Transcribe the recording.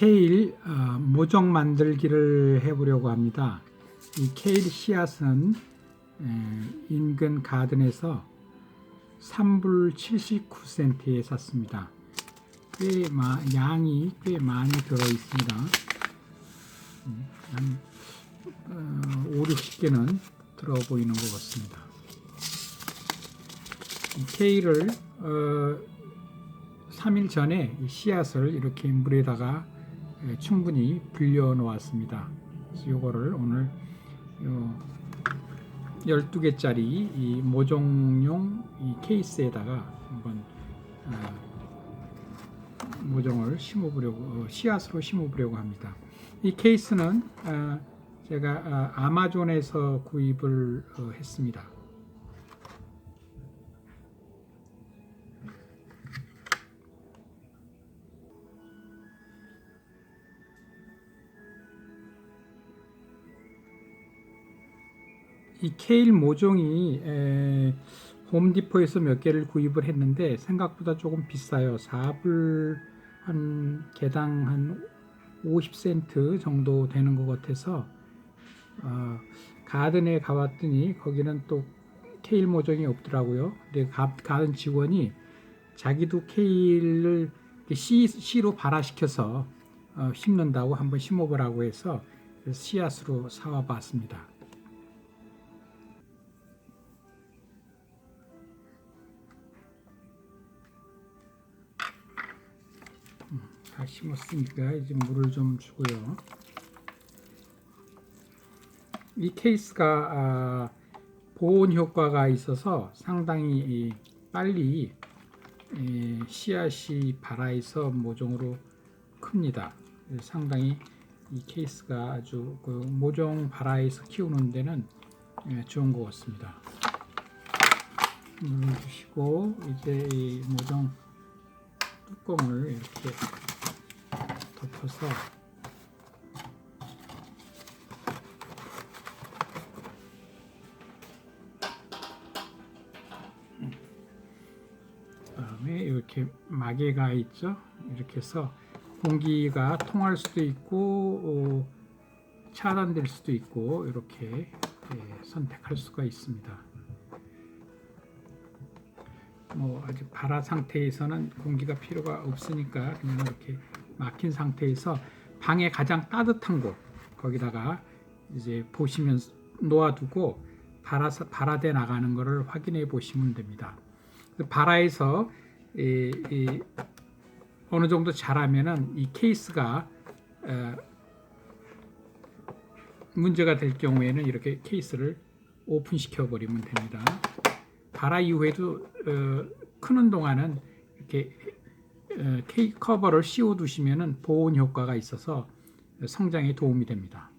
케일 어, 모종 만들기를 해보려고 합니다. 이 케일 씨앗은 에, 인근 가든에서 3불 79센트에 샀습니다. 꽤 마, 양이 꽤 많이 들어 있습니다. 음, 한 어, 5, 60개는 들어 보이는 것 같습니다. 이 케일을 어, 3일 전에 이 씨앗을 이렇게 물에다가 에, 충분히 불려 놓았습니다. 요거를 오늘 요 12개짜리 이 모종용 이 케이스에다가 한번 어, 모종을 심어보려고 어, 씨앗으로 심어보려고 합니다. 이 케이스는 어, 제가 어, 아마존에서 구입을 어, 했습니다. 이 케일 모종이 에, 홈디포에서 몇 개를 구입을 했는데 생각보다 조금 비싸요. 4불 한 개당 한 50센트 정도 되는 것 같아서 어, 가든에 가봤더니 거기는 또 케일 모종이 없더라고요. 근데 가, 가든 직원이 자기도 케일을 씨, 씨로 발화시켜서 어, 심는다고 한번 심어보라고 해서 씨앗으로 사와 봤습니다. 다 심었으니까 이제 물을 좀 주고요. 이 케이스가 아, 보온 효과가 있어서 상당히 이, 빨리 이, 씨앗이 발아서 모종으로 큽니다. 상당히 이 케이스가 아주 그 모종 발아에서 키우는 데는 예, 좋은 것 같습니다. 물을 주시고 이제 이 모종 뚜껑을 이렇게 덮어서 그다음에 이렇게 마개가 있죠. 이렇게 해서 공기가 통할 수도 있고 어, 차단될 수도 있고 이렇게 예, 선택할 수가 있습니다. 뭐 아직 발화 상태에서는 공기가 필요가 없으니까 그냥 이렇게 막힌 상태에서 방에 가장 따뜻한 곳 거기다가 이제 보시면 놓아두고 발화 발화돼 나가는 것을 확인해 보시면 됩니다. 발화에서 이, 이 어느 정도 자라면은 이 케이스가 어, 문제가 될 경우에는 이렇게 케이스를 오픈시켜 버리면 됩니다. 발화 이후에도 어, 크는 동안은 이렇게 어, 케이 커버를 씌워 두시면은 보온 효과가 있어서 성장에 도움이 됩니다.